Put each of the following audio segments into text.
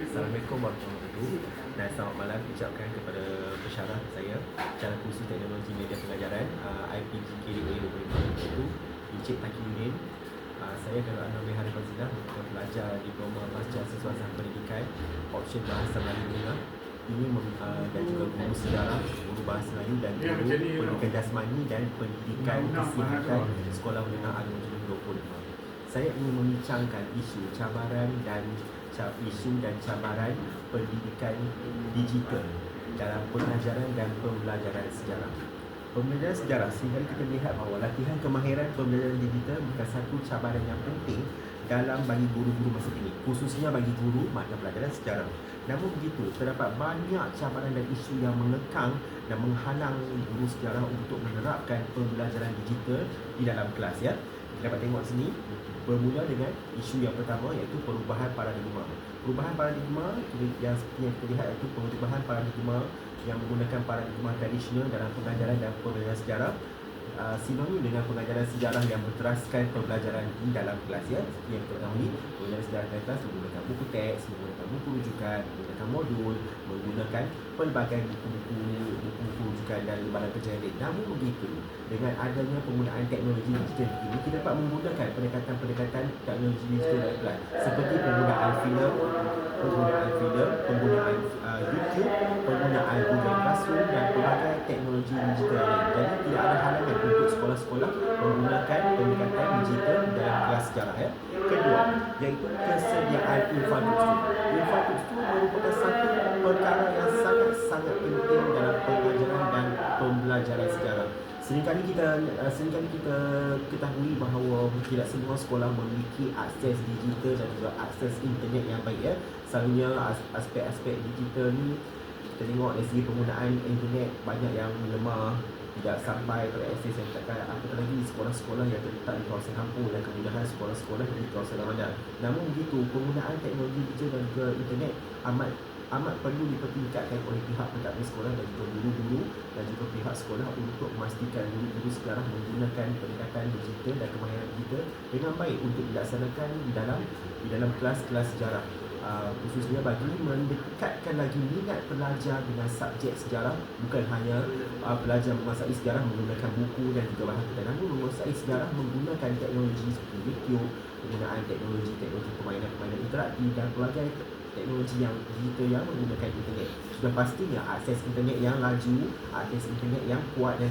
Assalamualaikum warahmatullahi wabarakatuh. Dan selamat malam ucapkan kepada pesyarah saya Cara Kursus Teknologi Media Pengajaran uh, IPG KDA 2021 Encik Taki Udin uh, Saya adalah Anwar Behari Fazilah Untuk pelajar Diploma Pasca Sesuatu Pendidikan Option Bahasa Melayu Menengah ini uh, dan juga guru sejarah, guru bahasa Melayu dan Ya, guru ni, pendidikan jasmani dan pendidikan mana Sekolah Menengah Agama 2025. Saya ingin membincangkan isu cabaran dan isu dan cabaran pendidikan digital dalam pengajaran dan pembelajaran sejarah. Pembelajaran sejarah sehingga kita lihat bahawa latihan kemahiran pembelajaran digital bukan satu cabaran yang penting dalam bagi guru-guru masa kini khususnya bagi guru mata pelajaran sejarah. Namun begitu, terdapat banyak cabaran dan isu yang mengekang dan menghalang guru sejarah untuk menerapkan pembelajaran digital di dalam kelas ya. Dapat tengok sini bermula dengan isu yang pertama iaitu perubahan paradigma. Perubahan paradigma yang yang kita lihat iaitu perubahan paradigma yang menggunakan paradigma tradisional dalam pengajaran dan pembelajaran sejarah uh, sinonim dengan pengajaran sejarah yang berteraskan pembelajaran di dalam kelas ya? Yang kita ketahui pembelajaran sejarah dalam kelas menggunakan buku teks menggunakan buku rujukan menggunakan modul menggunakan pelbagai buku-buku buku-buku rujukan dan lembaran lain namun begitu dengan adanya penggunaan teknologi digital ini kita dapat menggunakan pendekatan-pendekatan teknologi digital dalam kelas. Seperti penggunaan filem penggunaan filem penggunaan uh, YouTube penggunaan Google Classroom dan pelbagai teknologi digital lain jadi tidak ada halangan untuk sekolah-sekolah menggunakan pendekatan digital dalam kelas sejarah ya. Kedua, iaitu kesediaan infrastruktur. Infrastruktur merupakan satu perkara yang sangat-sangat penting dalam pengajaran dan pembelajaran sejarah. Seringkali kita uh, seringkali kita ketahui bahawa tidak semua sekolah memiliki akses digital dan juga akses internet yang baik ya. Selalunya as- aspek-aspek digital ni kita tengok dari segi penggunaan internet banyak yang lemah tidak sampai terakses yang takkan apatah lagi sekolah-sekolah yang terletak di kawasan kampung dan kemudahan sekolah-sekolah di kawasan ramadan namun begitu penggunaan teknologi digital dan juga internet amat amat perlu dipertingkatkan oleh pihak pentadbir sekolah dan juga guru-guru dan juga pihak sekolah untuk memastikan guru-guru sejarah menggunakan pendekatan digital dan kemahiran digital dengan baik untuk dilaksanakan di dalam di dalam kelas-kelas sejarah uh, khususnya bagi mendekatkan lagi minat pelajar dengan subjek sejarah. Bukan hanya uh, pelajar menguasai sejarah menggunakan buku dan juga bahan kita namun menguasai sejarah menggunakan teknologi seperti YouTube penggunaan teknologi-teknologi permainan-permainan interaktif dan pelbagai teknologi yang digital yang menggunakan internet. Sudah pastinya akses internet yang laju akses internet yang kuat dan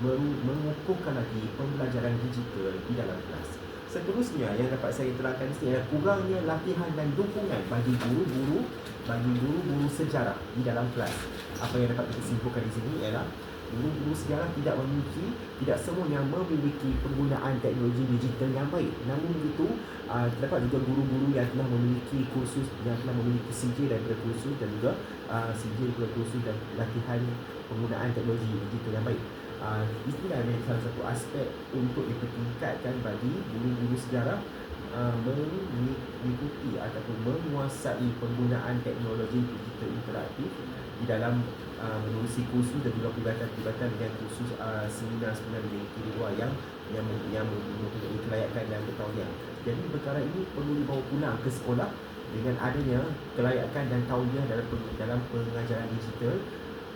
meru- mengukuhkan lagi pembelajaran digital di dalam kelas Seterusnya yang dapat saya terangkan sini adalah kurangnya latihan dan dukungan bagi guru-guru bagi guru-guru sejarah di dalam kelas. Apa yang dapat kita simpulkan di sini ialah guru-guru sejarah tidak memiliki tidak semuanya memiliki penggunaan teknologi digital yang baik. Namun begitu, uh, terdapat juga guru-guru yang telah memiliki kursus yang telah memiliki sijil daripada kursus dan juga uh, sijil daripada kursus dan latihan penggunaan teknologi digital yang baik. Uh, inilah menjadi salah satu aspek untuk dipertingkatkan bagi guru-guru sejarah uh, mengikuti ataupun menguasai penggunaan teknologi digital interaktif di dalam uh, menerusi kursus dan juga peribadatan-peribadatan dengan kursus uh, seminar-seminar di luar yang yang yang mempunyai kelayakan dan ketahuan. Jadi perkara ini perlu dibawa pulang ke sekolah dengan adanya kelayakan dan tauliah dalam dalam pengajaran digital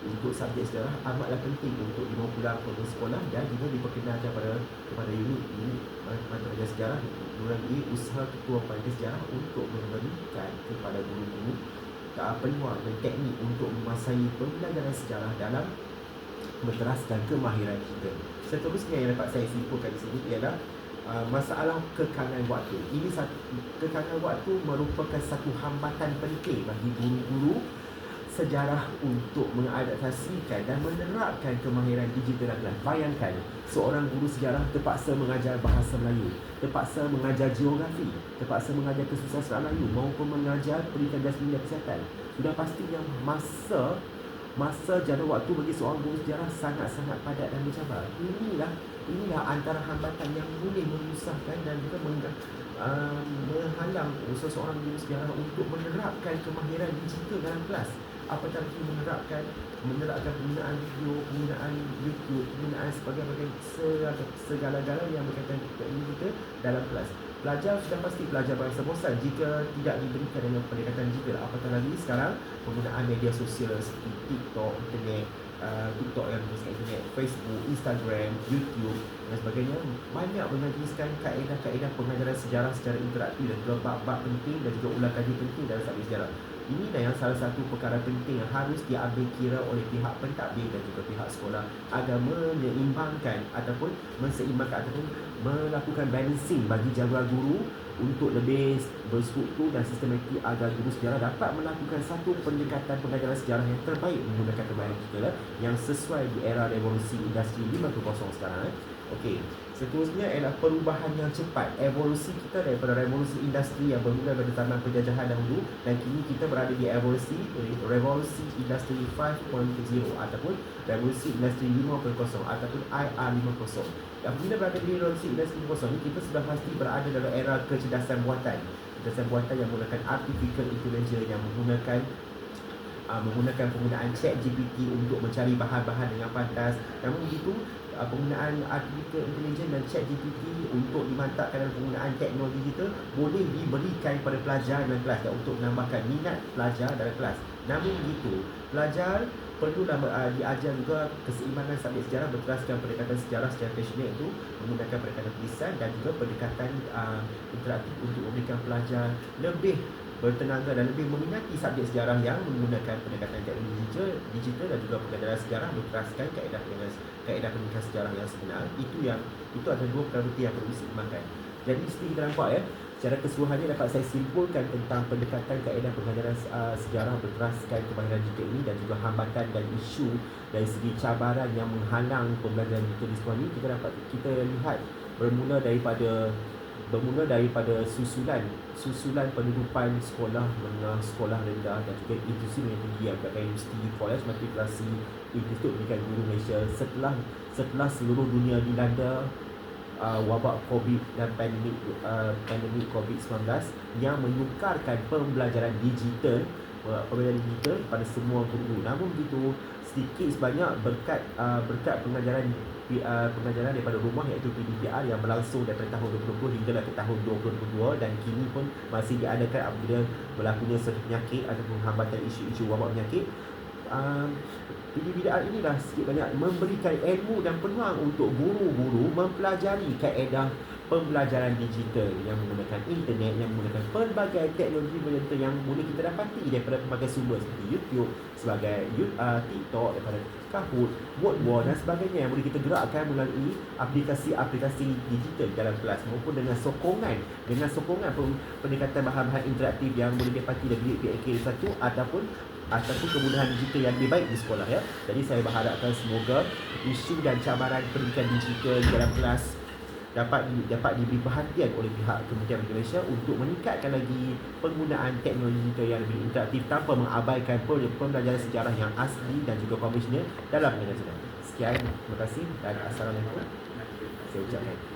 untuk subjek sejarah amatlah penting untuk dibawa pulang ke sekolah dan juga diperkenalkan kepada kepada unit unit mata pelajaran sejarah melalui usaha ketua panitia sejarah untuk memberikan kepada guru-guru uh, peluang dan teknik untuk menguasai pembelajaran sejarah dalam menteraskan kemahiran kita. Seterusnya yang dapat saya simpulkan di sini ialah uh, masalah kekangan waktu. Ini satu kekangan waktu merupakan satu hambatan penting bagi guru-guru sejarah untuk mengadaptasikan dan menerapkan kemahiran digital kelas. Bayangkan seorang guru sejarah terpaksa mengajar bahasa Melayu, terpaksa mengajar geografi, terpaksa mengajar kesusastraan Melayu maupun mengajar pendidikan dasar dan kesihatan. Sudah pastinya masa masa jadual waktu bagi seorang guru sejarah sangat-sangat padat dan bercabar. Inilah inilah antara hambatan yang boleh menyusahkan dan juga meng, uh, menghalang usaha seorang guru sejarah untuk menerapkan kemahiran digital dalam kelas apatah lagi menerapkan menerapkan penggunaan video, penggunaan YouTube, penggunaan sebagainya segala-galanya yang berkaitan dengan kita dalam kelas. pelajar sudah pasti pelajar berasa bosan jika tidak diberikan dengan pendekatan digital. Apatah lagi? Sekarang penggunaan media sosial seperti TikTok, internet uh, TikTok yang berbasis internet, Facebook, Instagram, YouTube dan sebagainya banyak mengajarkan kaedah-kaedah pengajaran sejarah secara interaktif dan juga bab-bab penting dan juga ulang kaji penting dalam sejarah ini yang salah satu perkara penting yang harus diambil kira oleh pihak pentadbir dan juga pihak sekolah agar menyeimbangkan ataupun menseimbangkan ataupun melakukan balancing bagi jadual guru untuk lebih berstruktur dan sistematik agar guru sejarah dapat melakukan satu pendekatan pengajaran sejarah yang terbaik menggunakan terbaik kita yang sesuai di era revolusi industri 5.0 sekarang. Eh. Okey, seterusnya ialah perubahan yang cepat. Evolusi kita daripada revolusi industri yang bermula pada zaman penjajahan dahulu dan kini kita berada di evolusi revolusi industri 5.0 ataupun revolusi industri 5.0 ataupun IR 5.0. Apabila berada di revolusi industri 5.0 ini kita sudah pasti berada dalam era kecerdasan buatan. Kecerdasan buatan yang menggunakan artificial intelligence yang menggunakan uh, menggunakan penggunaan chat GPT untuk mencari bahan-bahan dengan pantas. Namun begitu, uh, penggunaan artificial intelligence dan chat GPT untuk dimantapkan dalam penggunaan teknologi kita boleh diberikan kepada pelajar dalam kelas dan untuk menambahkan minat pelajar dalam kelas. Namun begitu, pelajar perlu uh, diajar juga keseimbangan subjek sejarah berteraskan pendekatan sejarah secara passionate itu menggunakan pendekatan tulisan dan juga pendekatan uh, interaktif untuk memberikan pelajar lebih bertenaga dan lebih meminati subjek sejarah yang menggunakan pendekatan teknologi digital, dan juga pengajaran sejarah berteraskan kaedah kaedah pendidikan sejarah yang sebenar. Itu yang itu ada dua perkara yang perlu diseimbangkan. Jadi mesti kita nampak ya secara keseluruhannya dapat saya simpulkan tentang pendekatan kaedah pengajaran uh, sejarah berteraskan kemahiran digital ini dan juga hambatan dan isu dari segi cabaran yang menghalang pembelajaran digital di sekolah ini. Kita dapat kita lihat bermula daripada bermula daripada susulan susulan pendudukan sekolah menengah sekolah rendah dan juga institusi yang tinggi yang berkaitan universiti college matrikulasi institut pendidikan guru Malaysia setelah setelah seluruh dunia dilanda uh, wabak covid dan pandemik uh, pandemik covid-19 yang menyukarkan pembelajaran digital uh, pembelajaran digital pada semua guru. Namun begitu sedikit sebanyak berkat uh, berkat pengajaran uh, pengajaran daripada rumah iaitu PDPR yang berlangsung daripada tahun 2020 hingga ke tahun 2022 dan kini pun masih diadakan apabila berlakunya penyakit ataupun hambatan isu-isu wabak penyakit. Um, PDPR inilah sikit banyak memberikan ilmu dan peluang untuk guru-guru mempelajari kaedah pembelajaran digital yang menggunakan internet yang menggunakan pelbagai teknologi digital yang boleh kita dapati daripada pelbagai sumber seperti YouTube sebagai uh, TikTok daripada Kahoot, Wordwall dan sebagainya yang boleh kita gerakkan melalui aplikasi-aplikasi digital dalam kelas maupun dengan sokongan dengan sokongan pendekatan bahan-bahan interaktif yang boleh didapati dari PAK1 ataupun ataupun kemudahan digital yang lebih baik di sekolah ya. Jadi saya berharapkan semoga isu dan cabaran pendidikan digital dalam kelas dapat di, dapat diberi perhatian oleh pihak Kementerian Malaysia untuk meningkatkan lagi penggunaan teknologi digital yang lebih interaktif tanpa mengabaikan pembelajaran sejarah yang asli dan juga konvensional dalam pendidikan sejarah. Sekian, terima kasih dan Assalamualaikum. Saya ucapkan.